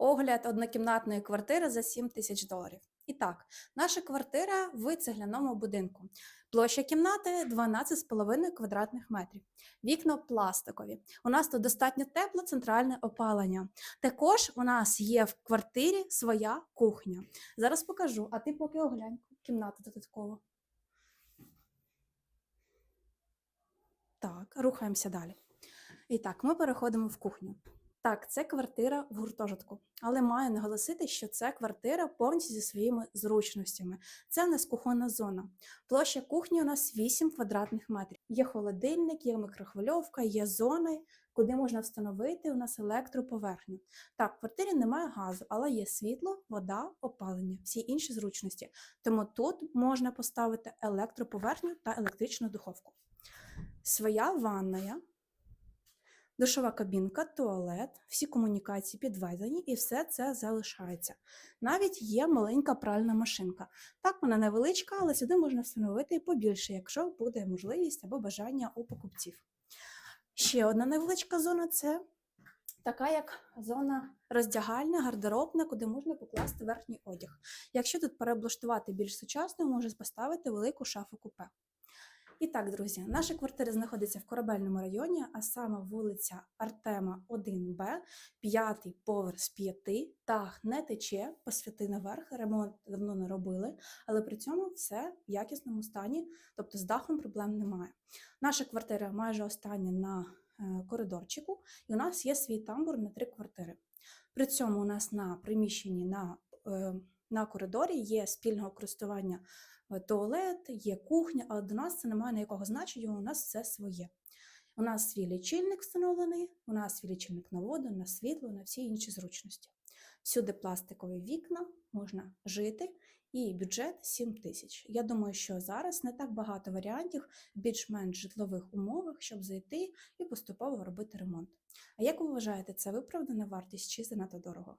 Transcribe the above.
Огляд однокімнатної квартири за 7 тисяч доларів. І так, наша квартира в цегляному будинку. Площа кімнати 12,5 квадратних метрів. Вікна пластикові. У нас тут достатньо тепле центральне опалення. Також у нас є в квартирі своя кухня. Зараз покажу, а ти поки оглянь кімнату додатково. Так, рухаємося далі. І так, ми переходимо в кухню. Так, це квартира в гуртожитку, але маю наголосити, що це квартира повністю зі своїми зручностями. Це у нас кухонна зона. Площа кухні у нас 8 квадратних метрів. Є холодильник, є мікрохвильовка, є зони, куди можна встановити у нас електроповерхню. Так, в квартирі немає газу, але є світло, вода, опалення, всі інші зручності. Тому тут можна поставити електроповерхню та електричну духовку. Своя ванная, душова кабінка, туалет, всі комунікації підведені і все це залишається. Навіть є маленька пральна машинка. Так, вона невеличка, але сюди можна встановити і побільше, якщо буде можливість або бажання у покупців. Ще одна невеличка зона це така як зона роздягальня, гардеробна, куди можна покласти верхній одяг. Якщо тут переоблаштувати більш сучасно, можна поставити велику шафу купе. І так, друзі, наша квартира знаходиться в корабельному районі, а саме вулиця Артема 1Б, п'ятий поверх з п'яти. Дах не тече, посвяти наверх, ремонт давно не робили, але при цьому все в якісному стані, тобто з дахом проблем немає. Наша квартира майже остання на е, коридорчику, і у нас є свій тамбур на три квартири. При цьому у нас на приміщенні на, е, на коридорі є спільного користування е, туалет, є кухня, але до нас це не має ніякого значення, у нас все своє. У нас свій лічильник встановлений, у нас свій лічильник на воду, на світло, на всі інші зручності. Всюди пластикові вікна, можна жити, і бюджет 7 тисяч. Я думаю, що зараз не так багато варіантів більш-менш житлових умовах, щоб зайти і поступово робити ремонт. А як ви вважаєте, це виправдана вартість чи занадто дорого?